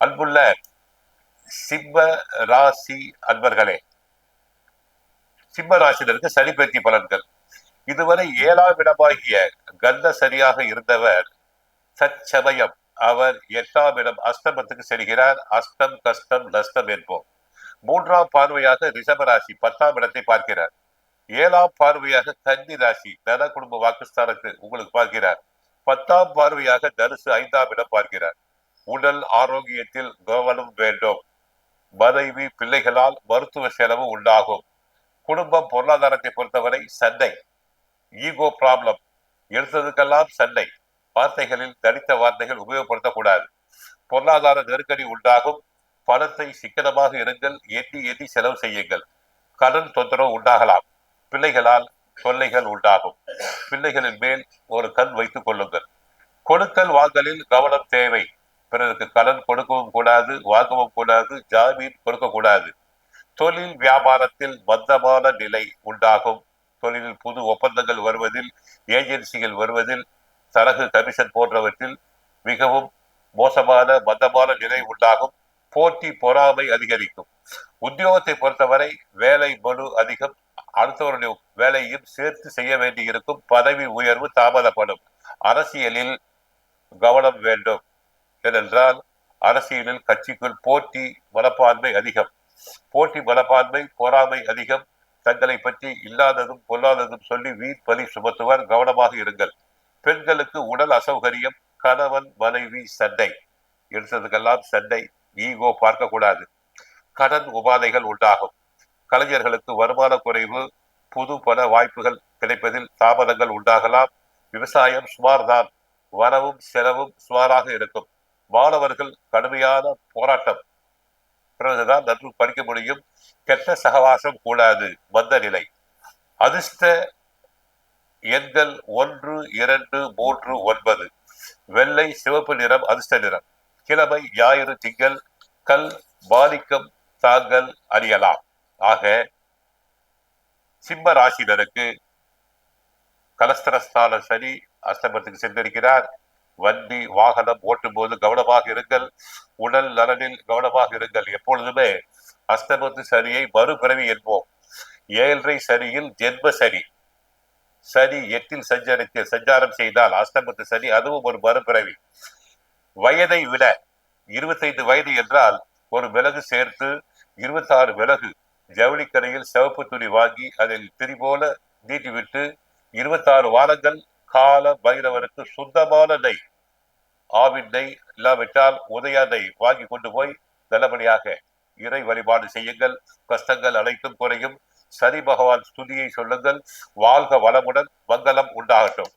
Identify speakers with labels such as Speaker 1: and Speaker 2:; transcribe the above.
Speaker 1: அன்புள்ள சிம்ம ராசி அன்பர்களே சிம்ம ராசினருக்கு சனி பயிற்சி பலன்கள். இதுவரை ஏழாம் இடமாகிய கந்த சரியாக இருந்தவர் சச்சமயம் அவர் எட்டாம் இடம் அஷ்டமத்துக்கு செல்கிறார். அஷ்டம் கஷ்டம் நஷ்டம் என்போம். மூன்றாம் பார்வையாக ரிஷபராசி பத்தாம் இடத்தை பார்க்கிறார். ஏழாம் பார்வையாக கன்னி ராசி தன குடும்ப வாக்குஸ்தானத்தை உங்களுக்கு பார்க்கிறார். பத்தாம் பார்வையாக தனுசு ஐந்தாம் இடம் பார்க்கிறார். உடல் ஆரோக்கியத்தில் கவனம் வேண்டும். மனைவி பிள்ளைகளால் மருத்துவ செலவு உண்டாகும். குடும்பம் பொருளாதாரத்தை பொறுத்தவரை சண்டை ஈகோ ப்ராப்ளம் எடுத்ததுக்கெல்லாம் சண்டை. வார்த்தைகளில் தனித்த வார்த்தைகள் உபயோகப்படுத்தக்கூடாது. பொருளாதார நெருக்கடி உண்டாகும். பணத்தை சிக்கனமாக இருங்கள். எண்ணி எண்ணி செலவு செய்யுங்கள். கடன் தொந்தரவு உண்டாகலாம். பிள்ளைகளால் தொல்லைகள் உண்டாகும். பிள்ளைகளின் மேல் ஒரு கண் வைத்துக் கொள்ளுங்கள். கொடுக்கல் வாங்கலில் கவனம் தேவை. பிறருக்கு கடன் கொடுக்கவும் கூடாது வாங்கவும் கூடாது ஜாமீன் கொடுக்கக்கூடாது தொழில் வியாபாரத்தில் மந்தமான நிலை உண்டாகும். தொழிலில் புது ஒப்பந்தங்கள் வருவதில் ஏஜென்சிகள் வருவதில் சரகு கமிஷன் போன்றவற்றில் மிகவும் மோசமான மந்தமான நிலை உண்டாகும். போட்டி பொறாமை அதிகரிக்கும். உத்தியோகத்தை பொறுத்தவரை வேலை பலு அதிகம். அடுத்தவருடைய வேலையும் சேர்த்து செய்ய வேண்டியிருக்கும். பதவி உயர்வு தாமதப்படும். அரசியலில் கவனம் வேண்டும். ஏனென்றால் அரசியலில் கட்சிக்குள் போட்டி மனப்பான்மை அதிகம். போட்டி மனப்பான்மை பொறாமை அதிகம். தங்களை பற்றி இல்லாததும் பொல்லாததும் சொல்லி வீண் பலி சுமத்துவர். கவனமாக இருங்கள். பெண்களுக்கு உடல் அசௌகரியம் கணவன் மனைவி சண்டை. எடுத்ததுக்கெல்லாம் சண்டை ஈகோ பார்க்கக்கூடாது. கடன் உபாதைகள் உண்டாகும். கலைஞர்களுக்கு வருமான குறைவு புது பல வாய்ப்புகள் கிடைப்பதில் தாமதங்கள் உண்டாகலாம். விவசாயம் சுமார் தான் வரவும் செலவும் சுமாராக இருக்கும். மாணவர்கள் கடுமையான போராட்டம். பிறகுதான் நன்கு படிக்க முடியும். கெட்ட சகவாசம் கூடாது மந்த நிலை. அதிர்ஷ்ட எண்கள் ஒன்று இரண்டு மூன்று ஒன்பது. வெள்ளை சிவப்பு நிறம் அதிர்ஷ்ட நிறம். கிழமை ஞாயிறு திங்கள் கல் மாணிக்கம் தாங்கள் அறியலாம் ஆக சிம்ம ராசினருக்கு கலஸ்தரஸ்தான சனி அஸ்தமத்துக்கு சென்றிருக்கிறார். வண்டி வாகனம் ஓட்டும் போது கவனமாக இருங்கள். உடல் நலனில் கவனமாக இருங்கள். எப்பொழுதுமே அஸ்தமத்து சனியை மறுபிறவி என்போம். ஏழரை சனியில் ஜென்ம சனி. சனி எட்டில் சஞ்சரித்து சஞ்சாரம் செய்தால் அஸ்தமத்து சனி அதுவும் ஒரு மறுபிறவி. வயதை விட இருபத்தைந்து வயது என்றால் ஒரு மிளகு சேர்த்து இருபத்தாறு மிளகு ஜவுளிக்கடையில் சிவப்பு துணி வாங்கி அதில் திரி போல நீட்டிவிட்டு இருபத்தாறு வாரங்கள் கால பைரவருக்கு சுத்தமான நெய். ஆவின் நெய் இல்லாவிட்டால் உதயா நெய் வாங்கி கொண்டு போய் நல்லபடியாக இறை வழிபாடு செய்யுங்கள். கஷ்டங்கள் அனைத்தும் குறையும். சரி பகவான் ஸ்துதியை சொல்லுங்கள். வாழ்க வளமுடன் மங்களம் உண்டாகட்டும்.